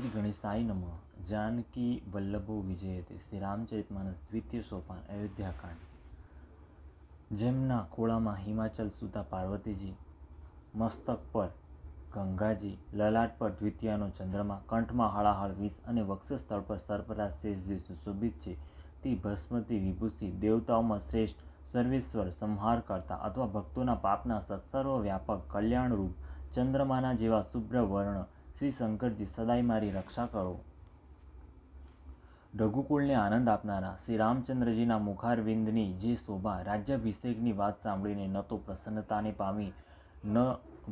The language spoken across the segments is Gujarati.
શ્રી ગણેશાય નમઃ. જાનકી વલ્લભો વિજયતે. શ્રી રામચરિતમાનસ દ્વિતીય સોપાન, અયોધ્યાકાંડ. જેમના ખોળામાં હિમાચલ સુતા પાર્વતીજી, મસ્તક પર ગંગાજી, લલાટ પર દ્વિતીયાનો ચંદ્રમા, કંઠમાં હળાહળ વિષ અને વક્ષસ્થળ પર સર્પરાજ શેષ જે સુશોભિત છે તે ભસ્મતી વિભૂષિ દેવતાઓમાં શ્રેષ્ઠ સર્વેશ્વર સંહાર કરતા અથવા ભક્તોના પાપના સત્સર્વ વ્યાપક કલ્યાણરૂપ ચંદ્રમાના જેવા શુભ્ર વર્ણ શ્રી શંકરજી સદાય મારી રક્ષા કરો. રઘુકુળને આનંદ આપનારા શ્રી રામચંદ્રજીના મુખારવિંદની જે શોભા રાજ્યાભિષેકની વાત સાંભળીને ન તો પ્રસન્નતાને પામી, ન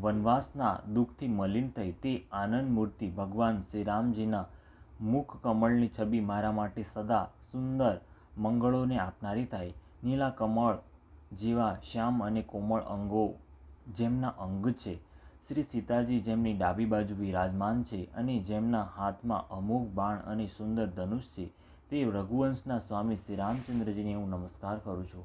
વનવાસના દુઃખથી મલિન થઈ તે આનંદ મૂર્તિ ભગવાન શ્રી રામજીના મુખ કમળની છબી મારા માટે સદા સુંદર મંગળોને આપનારી થાય. નીલા કમળ જેવા શ્યામ અને કોમળ અંગો જેમના અંગ છે. શ્રી સીતાજી જેમની ડાબી બાજુ બિરાજમાન છે અને જેમના હાથમાં અમોઘ બાણ અને સુંદર ધનુષ છે, તે રઘુવંશના સ્વામી શ્રી રામચંદ્રજીને હું નમસ્કાર કરું છું.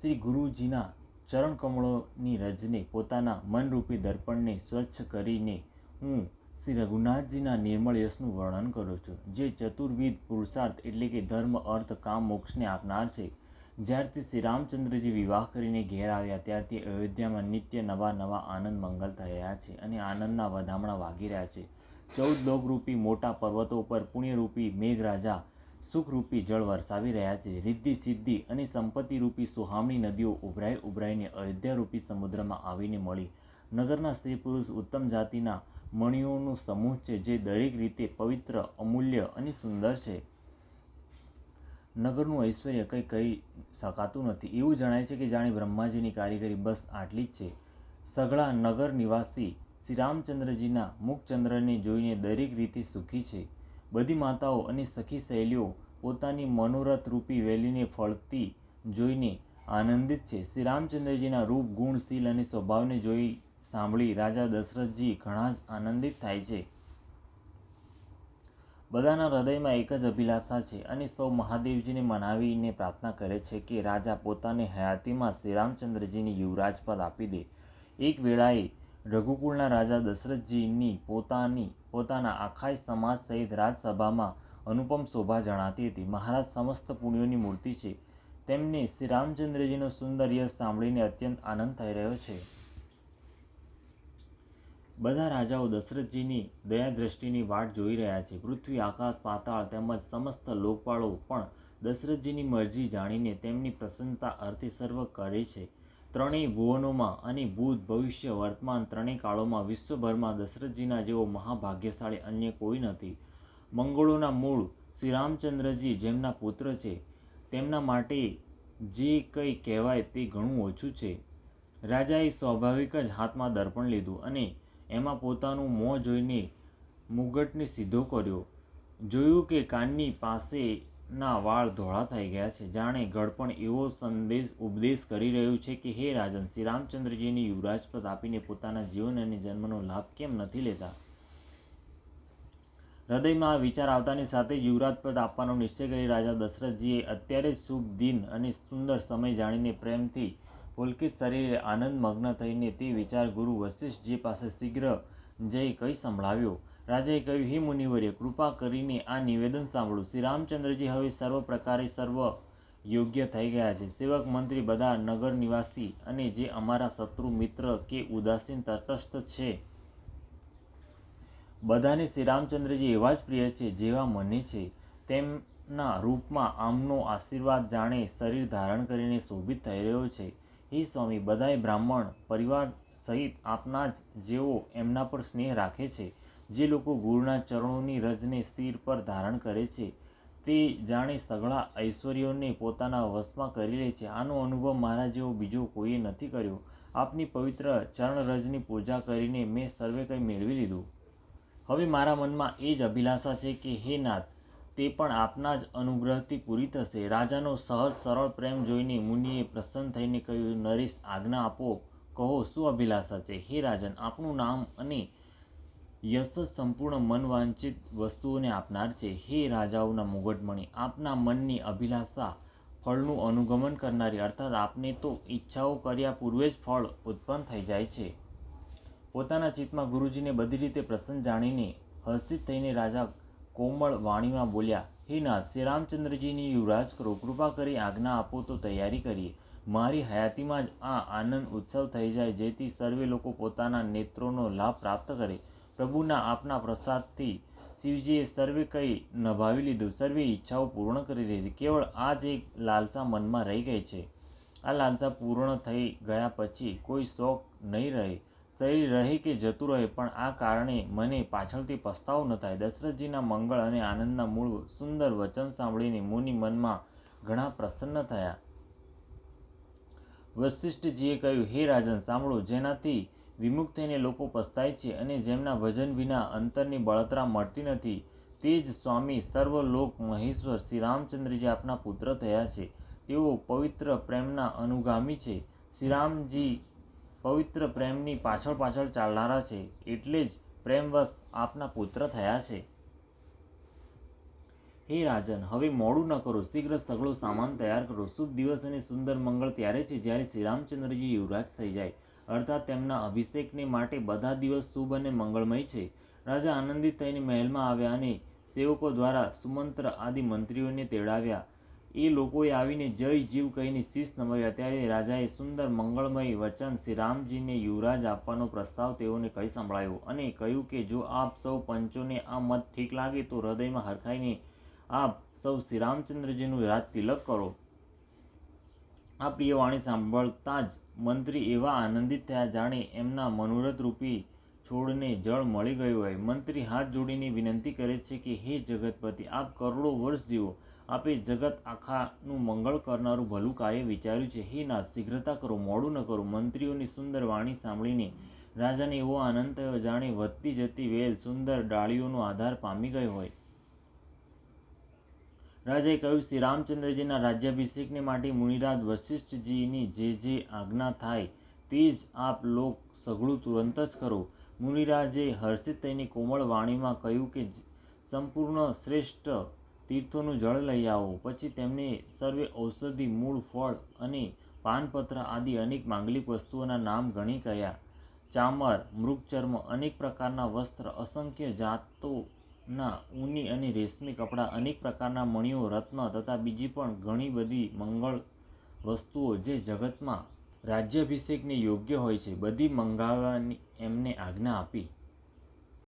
શ્રી ગુરુજીના ચરણકમળોની રજને પોતાના મનરૂપી દર્પણને સ્વચ્છ કરીને હું શ્રી રઘુનાથજીના નિર્મળ યશનું વર્ણન કરું છું. જે ચતુર્વિધ પુરુષાર્થ એટલે કે ધર્મ, અર્થ, કામ, મોક્ષને આપનાર છે. જ્યારથી શ્રી રામચંદ્રજી વિવાહ કરીને ઘેર આવ્યા, ત્યારથી અયોધ્યામાં નિત્ય નવા નવા આનંદ મંગલ થઈ રહ્યા છે અને આનંદના વધામણા વાગી રહ્યા છે. ચૌદ લોકરૂપી મોટા પર્વતો ઉપર પુણ્યરૂપી મેઘરાજા, સુખરૂપી જળ વરસાવી રહ્યા છે. રિદ્ધિ, સિદ્ધિ અને સંપત્તિરૂપી સુહામણી નદીઓ ઉભરાઈ ઉભરાઈને અયોધ્યારૂપી સમુદ્રમાં આવીને મળી. નગરના સ્ત્રી પુરુષ ઉત્તમ જાતિના મણિઓનો સમૂહ છે, જે દરેક રીતે પવિત્ર, અમૂલ્ય અને સુંદર છે. નગરનું ઐશ્વર્ય કંઈ કહી શકાતું નથી. એવું જણાય છે કે જાણે બ્રહ્માજીની કારીગરી બસ આટલી જ છે. સઘળા નગર નિવાસી શ્રી રામચંદ્રજીના મુખચંદ્રને જોઈને દરેક રીતે સુખી છે. બધી માતાઓ અને સખી શૈલીઓ પોતાની મનોરથરૂપી વેલીને ફળતી જોઈને આનંદિત છે. શ્રી રામચંદ્રજીના રૂપ, ગુણ, શીલ અને સ્વભાવને જોઈ સાંભળી રાજા દશરથજી ઘણા જ આનંદિત થાય છે. બધાના હૃદયમાં એક જ અભિલાષા છે અને સૌ મહાદેવજીને મનાવીને પ્રાર્થના કરે છે કે રાજા પોતાને હયાતીમાં શ્રીરામચંદ્રજીની યુવરાજ પદ આપી દે. એક વેળાએ રઘુકુળના રાજા દશરથજીની પોતાની, પોતાના આખાય સમાજ સહિત રાજસભામાં અનુપમ શોભા જણાતી હતી. મહારાજ સમસ્ત પુણ્યોની મૂર્તિ છે. તેમને શ્રી રામચંદ્રજીનો સુંદર યશ સાંભળીને અત્યંત આનંદ થઈ રહ્યો છે. બધા રાજાઓ દશરથજીની દયા દ્રષ્ટિની વાટ જોઈ રહ્યા છે. પૃથ્વી, આકાશ, પાતાળ તેમજ સમસ્ત લોકપાળો પણ દશરથજીની મરજી જાણીને તેમની પ્રસન્નતા અર્થે સર્વ કરે છે. ત્રણેય ભુવનોમાં અને ભૂત ભવિષ્ય વર્તમાન ત્રણેય કાળોમાં વિશ્વભરમાં દશરથજીના જેવો મહાભાગ્યશાળી અન્ય કોઈ નથી. મંગળોના મૂળ શ્રી રામચંદ્રજી જેમના પુત્ર છે, તેમના માટે જે કંઈ કહેવાય તે ઘણું ઓછું છે. રાજાએ સ્વાભાવિક જ હાથમાં દર્પણ લીધું અને એમાં પોતાનું મોં જોઈને મુગટને સીધો કર્યો. જોયું કે કાનની પાસેના વાળ ધોળા થઈ ગયા છે. જાણે ગળપણ એવો સંદેશ, ઉપદેશ કરી રહ્યું છે કે, હે રાજન, શ્રી રામચંદ્રજીને યુવરાજપદ આપીને પોતાના જીવન અને જન્મનો લાભ કેમ નથી લેતા? હૃદયમાં આ વિચાર આવતાની સાથે યુવરાજપદ આપવાનો નિશ્ચય કરી રાજા દશરથજીએ અત્યારે શુભ દિન અને સુંદર સમય જાણીને પ્રેમથી પુલકિત શરીરે આનંદ મગ્ન થઈને તે વિચાર ગુરુ વશિષ્ઠજી પાસે શીઘ્ર જઈ કહી સંભળાવ્યો. રાજાએ કહ્યું, હે મુનિવર્ય કૃપા કરીને આ નિવેદન સાંભળો. શ્રી રામચંદ્રજી હવે સર્વ પ્રકારે સર્વ યોગ્ય થઈ ગયા છે. સેવક મંત્રી બધા નગર નિવાસી અને જે અમારા શત્રુ મિત્ર કે ઉદાસીન તટસ્થ છે, બધાને શ્રી રામચંદ્રજી એવા જ પ્રિય છે જેવા મને છે. તેમના રૂપમાં આમનો આશીર્વાદ જાણે શરીર ધારણ કરીને શોભિત થઈ રહ્યો છે. હે સ્વામી બધાએ બ્રાહ્મણ પરિવાર સહિત આપના જ જેઓ એમના પર સ્નેહ રાખે છે. જે લોકો ગુરુના ચરણોની રજને શિર પર ધારણ કરે છે, તે જાણે સઘળા ઐશ્વર્યોને પોતાના વશમાં કરી લે છે. આનો અનુભવ મારા જેવો બીજો કોઈએ નથી કર્યો. આપની પવિત્ર ચરણરજની પૂજા કરીને મેં સર્વે કંઈ મેળવી લીધું. હવે મારા મનમાં એ જ અભિલાષા છે કે, હે નાથ તે પણ આપના જ અનુગ્રહથી પૂરી થશે. રાજાનો સહજ સરળ પ્રેમ જોઈને મુનિએ પ્રસન્ન થઈને કહ્યું, નરેશ, આજ્ઞા આપો. કહો, શું અભિલાષા છે? હે રાજન, આપનું નામ અને યશ સંપૂર્ણ મન વાંચિત વસ્તુઓને આપનાર છે. હે રાજાઓના મુગટમણી, આપના મનની અભિલાષા ફળનું અનુગમન કરનારી, અર્થાત આપને તો ઈચ્છાઓ કર્યા પૂર્વે જ ફળ ઉત્પન્ન થઈ જાય છે. પોતાના ચિત્તમાં ગુરુજીને બધી રીતે પ્રસન્ન જાણીને હર્ષિત થઈને રાજા કોમળ વાણીમાં બોલ્યા, હે નાથ, શ્રી રામચંદ્રજીની યુવરાજ કરો, કૃપા કરી આજ્ઞા આપો તો તૈયારી કરીએ. મારી હયાતીમાં જ આ આનંદ ઉત્સવ થઈ જાય, જેથી સર્વે લોકો પોતાના નેત્રોનો લાભ પ્રાપ્ત કરે. પ્રભુના આપના પ્રસાદથી શિવજીએ સર્વે કંઈ નભાવી લીધું. સર્વે ઈચ્છાઓ પૂર્ણ કરી દીધી. કેવળ આ જ એક લાલસા મનમાં રહી ગઈ છે. આ લાલસા પૂર્ણ થઈ ગયા પછી કોઈ શોખ નહીં રહે. શરીર રહે કે જતું રહે, પણ આ કારણે મને પાછળથી પસ્તાવો ન થાય. દશરથજીના મંગળ અને આનંદના મૂળ સુંદર વચન સાંભળીને મુનિ મનમાં ઘણા પ્રસન્ન થયા. વશિષ્ઠજીએ કહ્યું, હે રાજન, સાંભળો, જેનાથી વિમુખ થઈને લોકો પસ્તાય છે અને જેમના ભજન વિના અંતરની બળતરા મળતી નથી, તે જ સ્વામી સર્વલોક મહેશ્વર શ્રી રામચંદ્રજી આપના પુત્ર થયા છે. તેઓ પવિત્ર પ્રેમના અનુગામી છે. શ્રીરામજી પવિત્ર પ્રેમની પાછળ પાછળ ચાલનારા છે, એટલે જ પ્રેમવશ આપના પુત્ર થયા છે. હે રાજન, હવે મોડું ન કરો. શીઘ્ર સઘળો સામાન તૈયાર કરો. શુભ દિવસ અને સુંદર મંગળ ત્યારે છે જ્યારે શ્રી રામચંદ્રજી યુવરાજ થઈ જાય. અર્થાત તેમના અભિષેકને માટે બધા દિવસ શુભ અને મંગળમય છે. રાજા આનંદિત થઈને મહેલમાં આવ્યા અને સેવકો દ્વારા સુમંત્ર આદિ મંત્રીઓને તેડાવ્યા. એ લોકોએ આવીને જય જીવ કહીને શીશ નમાવ્યા ત્યારે રાજાએ સુંદર મંગળમય વચન શ્રી રામજીને યુવરાજ આપવાનો પ્રસ્તાવ તેઓને કહી સંભળાયો અને કહ્યું કે જો આપ સૌ પંચોને આ મત ઠીક લાગે તો હૃદયમાં હરખાઈને આપ સૌ શ્રી રામચંદ્રજીનું રાજ તિલક કરો. આ પ્રિય વાણી સાંભળતા જ મંત્રી એવા આનંદિત થયા જાણે એમના મનોરથ રૂપી છોડને જળ મળી ગયું હોય. મંત્રી હાથ જોડીને વિનંતી કરે છે કે, હે જગતપતિ, આપ કરોડો વર્ષ જીવો. આપે જગત આખાનું મંગળ કરનારું ભલું કાર્ય વિચાર્યું છે. હે નાથ, શીઘ્રતા કરો, મોડું ન કરો. મંત્રીઓની સુંદર વાણી સાંભળીને રાજાને એવો આનંદ થયો જાણે વધતી જતી વેલ સુંદર ડાળીઓનો આધાર પામી ગયો હોય. રાજાએ કહ્યું, શ્રી રામચંદ્રજીના રાજ્યાભિષેકને માટે મુનિરાજ વશિષ્ઠજીની જે જે આજ્ઞા થાય તે જ આપ લોક સઘળું તુરંત જ કરો. મુનિરાજે હર્ષિત થઈને કોમળ વાણીમાં કહ્યું કે, સંપૂર્ણ શ્રેષ્ઠ તીર્થોનું જળ લઈ આવો. પછી તેમને સર્વે ઔષધિ, મૂળ, ફળ અને પાનપત્ર આદિ અનેક માંગલિક વસ્તુઓના નામ ગણી કયા ચામર, મૃગચર્મ અનેક પ્રકારના વસ્ત્ર, અસંખ્ય જાતોના ઊની અને રેશમી કપડાં, અનેક પ્રકારના મણિઓ રત્ન તથા બીજી પણ ઘણી બધી મંગળ વસ્તુઓ જે જગતમાં રાજ્યાભિષેકને યોગ્ય હોય છે. બધી મંગાવવાની એમને આજ્ઞા આપી.